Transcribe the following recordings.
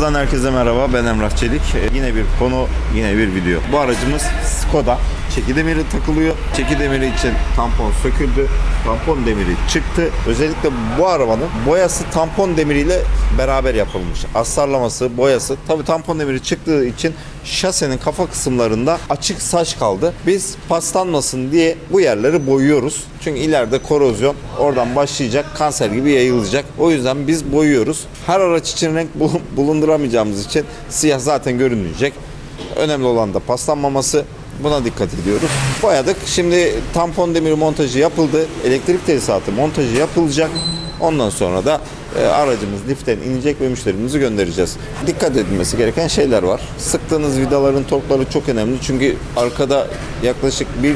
Adana'dan herkese merhaba. Ben Emrah Çelik. Ee, yine bir konu, yine bir video. Bu aracımız Skoda. Çeki demiri takılıyor. Çeki demiri için tampon söküldü. Tampon demiri çıktı. Özellikle bu arabanın boyası tampon demiriyle beraber yapılmış. Astarlaması, boyası. Tabii tampon demiri çıktığı için şasenin kafa kısımlarında açık saç kaldı. Biz paslanmasın diye bu yerleri boyuyoruz. Çünkü ileride korozyon oradan başlayacak, kanser gibi yayılacak. O yüzden biz boyuyoruz. Her araç için renk bul- bulunduramayacağımız için siyah zaten görünmeyecek. Önemli olan da paslanmaması. Buna dikkat ediyoruz. Boyadık. Şimdi tampon demiri montajı yapıldı. Elektrik tesisatı montajı yapılacak. Ondan sonra da e, aracımız liften inecek ve müşterimizi göndereceğiz. Dikkat edilmesi gereken şeyler var. Sıktığınız vidaların torkları çok önemli. Çünkü arkada yaklaşık 1-1,5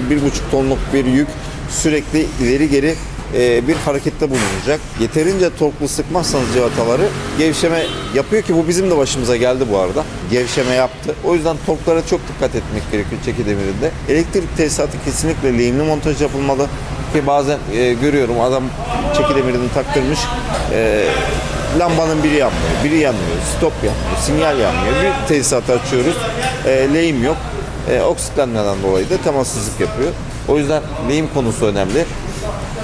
tonluk bir yük sürekli ileri geri e, bir harekette bulunacak. Yeterince torklu sıkmazsanız civataları gevşeme yapıyor ki bu bizim de başımıza geldi bu arada. Gevşeme yaptı. O yüzden torklara çok dikkat etmek gerekiyor çeki demirinde. Elektrik tesisatı kesinlikle lehimli montaj yapılmalı. Ki bazen e, görüyorum adam çeki demirini taktırmış. E, lambanın biri yanmıyor, biri yanmıyor, stop yanmıyor, sinyal yanmıyor. Bir tesisatı açıyoruz, e, lehim yok. E, oksitlenmeden dolayı da temassızlık yapıyor. O yüzden lehim konusu önemli.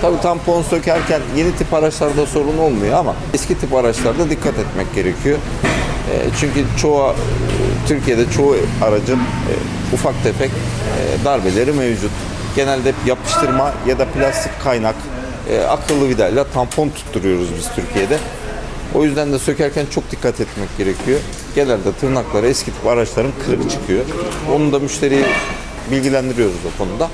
Tabii tampon sökerken yeni tip araçlarda sorun olmuyor ama eski tip araçlarda dikkat etmek gerekiyor. E, çünkü çoğu Türkiye'de çoğu aracın e, ufak tefek e, darbeleri mevcut. Genelde yapıştırma ya da plastik kaynak akıllı vidayla tampon tutturuyoruz biz Türkiye'de. O yüzden de sökerken çok dikkat etmek gerekiyor. Genelde tırnakları eski tip araçların kırık çıkıyor. Onu da müşteriyi bilgilendiriyoruz o konuda.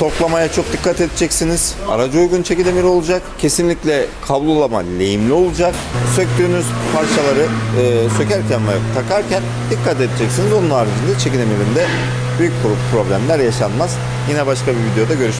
Torklamaya çok dikkat edeceksiniz. Araca uygun çeki demiri olacak. Kesinlikle kablolama lehimli olacak. Söktüğünüz parçaları e, sökerken ve takarken dikkat edeceksiniz. Onun haricinde çeki demirinde büyük problemler yaşanmaz. Yine başka bir videoda görüşürüz.